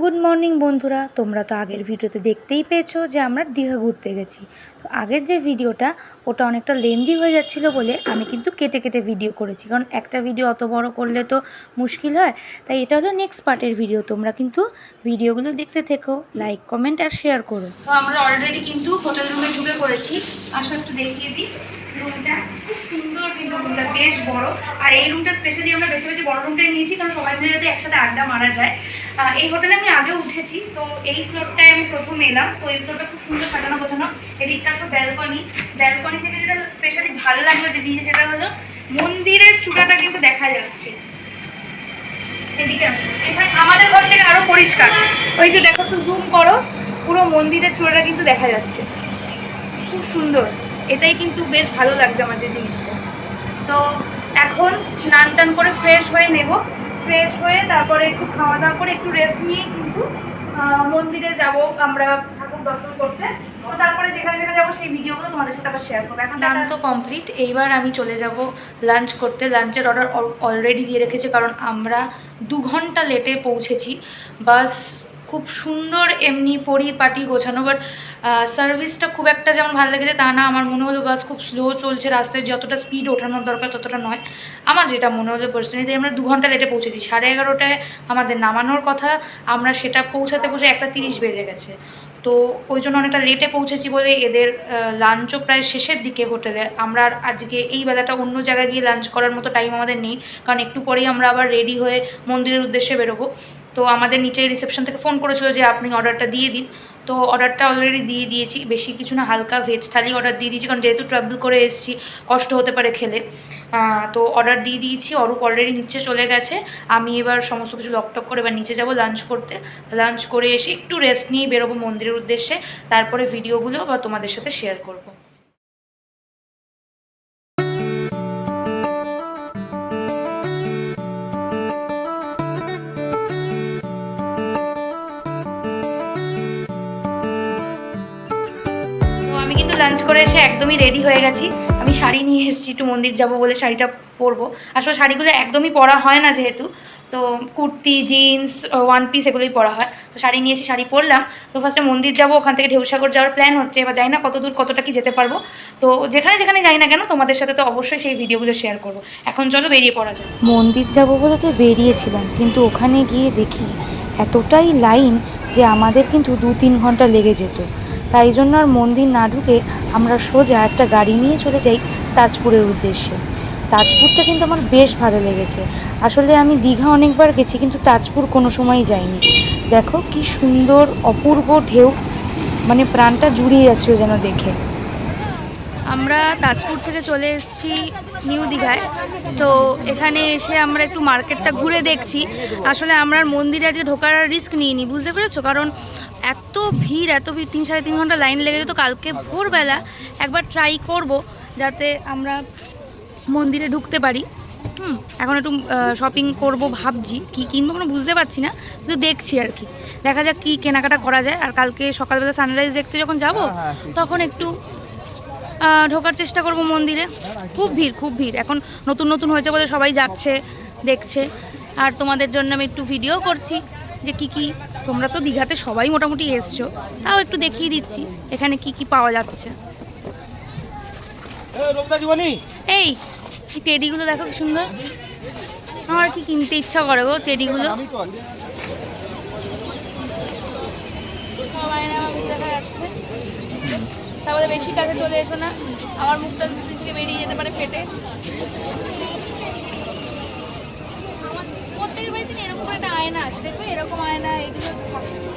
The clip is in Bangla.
গুড মর্নিং বন্ধুরা। তোমরা তো আগের ভিডিওতে দেখতেই পেয়েছ যে আমরা দীঘা ঘুরতে গেছি। তো আগের যে ভিডিওটা, ওটা অনেকটা লেন্দি হয়ে যাচ্ছিল বলে আমি কিন্তু কেটে কেটে ভিডিও করেছি। কারণ একটা ভিডিও অত বড় করলে তো মুশকিল হয়। তাই এটা হলো নেক্সট পার্টের ভিডিও তোমরা কিন্তু ভিডিওগুলো দেখতে থেকো লাইক কমেন্ট আর শেয়ার করো। তো আমরা অলরেডি কিন্তু হোটেল রুমে ঢুকে পড়েছি। আসো একটু দেখিয়ে দিই। রুমটা খুব সুন্দর কিন্তু রুমটা বেশ বড়। আর এই রুমটা স্পেশালি আমরা বেছে বেছে বড় রুমটাই নিয়েছি, কারণ সবাই মিলে যাতে একসাথে আড্ডা মারা যায়। এই হোটেলে আমি আগেও উঠেছি, তো এই ফ্লোরটায় আমি প্রথম এলাম। তো এই ফ্লোরটা খুব সুন্দর সাজানো গোছানো। এদিকটা একটা ব্যালকনি ব্যালকনি থেকে যেটা স্পেশালি ভালো লাগল যে জিনিস সেটা হলো মন্দিরের চূড়াটা কিন্তু দেখা যাচ্ছে। এদিকে। আমাদের ঘর থেকে আরও পরিষ্কার। ওই যে দেখো, একটু জুম করো। পুরো মন্দিরের চূড়াটা কিন্তু দেখা যাচ্ছে। খুব সুন্দর। এটাই কিন্তু বেশ ভালো লাগছে আমার যে জিনিসটা। তো এখন স্নান টান করে ফ্রেশ হয়ে নেব। ফ্রেশ হয়ে তারপরে একটু খাওয়া দাওয়া করে একটু রেস্ট নিয়ে কিন্তু মন্দিরে যাব আমরা ঠাকুর দর্শন করতে। তো তারপরে যেখানে যেখানে যাব সেই ভিডিওগুলো তোমাদের সাথে আবার শেয়ার করব। স্নান তো কমপ্লিট এইবার আমি চলে যাব লাঞ্চ করতে। লাঞ্চের অর্ডার অলরেডি দিয়ে রেখেছি কারণ আমরা দু ঘণ্টা লেটে পৌঁছেছি। বাস খুব সুন্দর এমনি পরিপাটি গোছানো বাট সার্ভিসটা খুব একটা যেমন ভালো লেগেছে তা না। আমার মনে হলো বাস খুব স্লো চলছে রাস্তায়, যতটা স্পিড ওঠানোর দরকার ততটা নয়। আমার যেটা মনে হলো পার্সোনালি আমরা দু ঘণ্টা লেটে পৌঁছেছি, সাড়ে এগারোটায় আমাদের নামানোর কথা, আমরা সেটা পৌঁছাতে পৌঁছে একটা তিরিশ বেজে গেছে। তো ওই জন্য অনেকটা লেটে পৌঁছেছি বলে এদের লাঞ্চও প্রায় শেষের দিকে হোটেলে আমরা আজকে এই বেলাটা অন্য জায়গায় গিয়ে লাঞ্চ করার মতো টাইম আমাদের নেই, কারণ একটু পরেই আমরা আবার রেডি হয়ে মন্দিরের উদ্দেশ্যে বেরোবো। তো আমাদের নিচে রিসেপশন থেকে ফোন করেছিল যে আপনি অর্ডারটা দিয়ে দিন। তো অর্ডারটা অলরেডি দিয়ে দিয়েছি। বেশি কিছু না, হালকা ভেজ থালি অর্ডার দিয়ে দিয়েছি, কারণ যেহেতু ট্রাভেল করে এসেছি, কষ্ট হতে পারে খেলে। তো অর্ডার দিয়ে দিয়েছি, অরূপ অলরেডি নিচে চলে গেছে। আমি এবার সমস্ত কিছু লকটক করে এবার নিচে যাব লাঞ্চ করতে। লাঞ্চ করে এসে একটু রেস্ট নিয়ে বেরোবো মন্দিরের উদ্দেশ্যে। তারপরে ভিডিওগুলো বা তোমাদের সাথে শেয়ার করব। আমি কিন্তু লাঞ্চ করে এসে একদমই রেডি হয়ে গেছি। আমি শাড়ি নিয়ে এসেছি, একটু মন্দির যাব বলে শাড়িটা পরবো। আসলে শাড়িগুলো একদমই পরা হয় না যেহেতু, তো কুর্তি জিন্স ওয়ান পিস এগুলোই পরা হয়। তো শাড়ি নিয়ে এসে শাড়ি পরলাম। তো ফার্স্টে মন্দির যাব, ওখান থেকে ঢেউসাগর যাওয়ার প্ল্যান হচ্ছে, এবার জানি না কত দূর, কতটা কি যেতে পারব। তো যেখানে যেখানে যাই না কেন, তোমাদের সাথে তো অবশ্যই সেই ভিডিওগুলো শেয়ার করব। এখন চলো বেরিয়ে পড়া যায় মন্দির যাব বলে তো বেরিয়েছিলাম, কিন্তু ওখানে গিয়ে দেখি এতটাই লাইন যে আমাদের কিন্তু দু তিন ঘণ্টা লেগে যেত। তাই জন্য আর মন্দির না ঢুকে আমরা সোজা একটা গাড়ি নিয়ে চলে যাই তাজপুরের উদ্দেশ্যে। তাজপুরটা কিন্তু আমার বেশ ভালো লেগেছে। আসলে আমি দীঘা অনেকবার গেছি, কিন্তু তাজপুর কোনো সময়ই যাইনি। দেখো কি সুন্দর, অপূর্ব ঢেউ মানে প্রাণটা জুড়িয়ে যাচ্ছিল যেন দেখে। আমরা তাজপুর থেকে চলে এসেছি নিউ দীঘায়। তো এখানে এসে আমরা একটু মার্কেটটা ঘুরে দেখছি। আসলে আমরা মন্দিরে আজকে ঢোকার রিস্ক নিইনি, বুঝতে পেরেছ? কারণ এত ভিড় এত ভিড় তিন সাড়ে তিন ঘণ্টা লাইন লেগে যেত। কালকে ভোরবেলা একবার ট্রাই করব যাতে আমরা মন্দিরে ঢুকতে পারি। হুম এখন একটু শপিং করব ভাবছি কি কিনবো কোনো বুঝতে পারছি না কিন্তু দেখছি আর কি। দেখা যাক কি কেনাকাটা করা যায়। আর কালকে সকালবেলা সানরাইজ দেখতে যখন যাব তখন একটু ঢোকার চেষ্টা করব মন্দিরে। খুব ভিড় খুব ভিড়। এখন নতুন নতুন হয়েছে বলে সবাই যাচ্ছে দেখছে। আর তোমাদের জন্য আমি একটু ভিডিও করছি। যে কি কি তোমরা তো দীঘাতে সবাই মোটামুটি এসছো তাও একটু দেখিয়ে দিচ্ছি এখানে কি কি পাওয়া যাচ্ছে। এই টেডিগুলো দেখো কি সুন্দর। আমার কি কিনতে ইচ্ছা করে গো টেডিগুলো। যাচ্ছে। তাহলে বেশি কাছে চলে এসো না আমার মুখটা স্ক্রিন থেকে বেরিয়ে যেতে পারে ফেটে। প্রত্যেকের বাড়িতে এরকম আয়না আছে। দেখবে এরকম আয়না এগুলো থাকে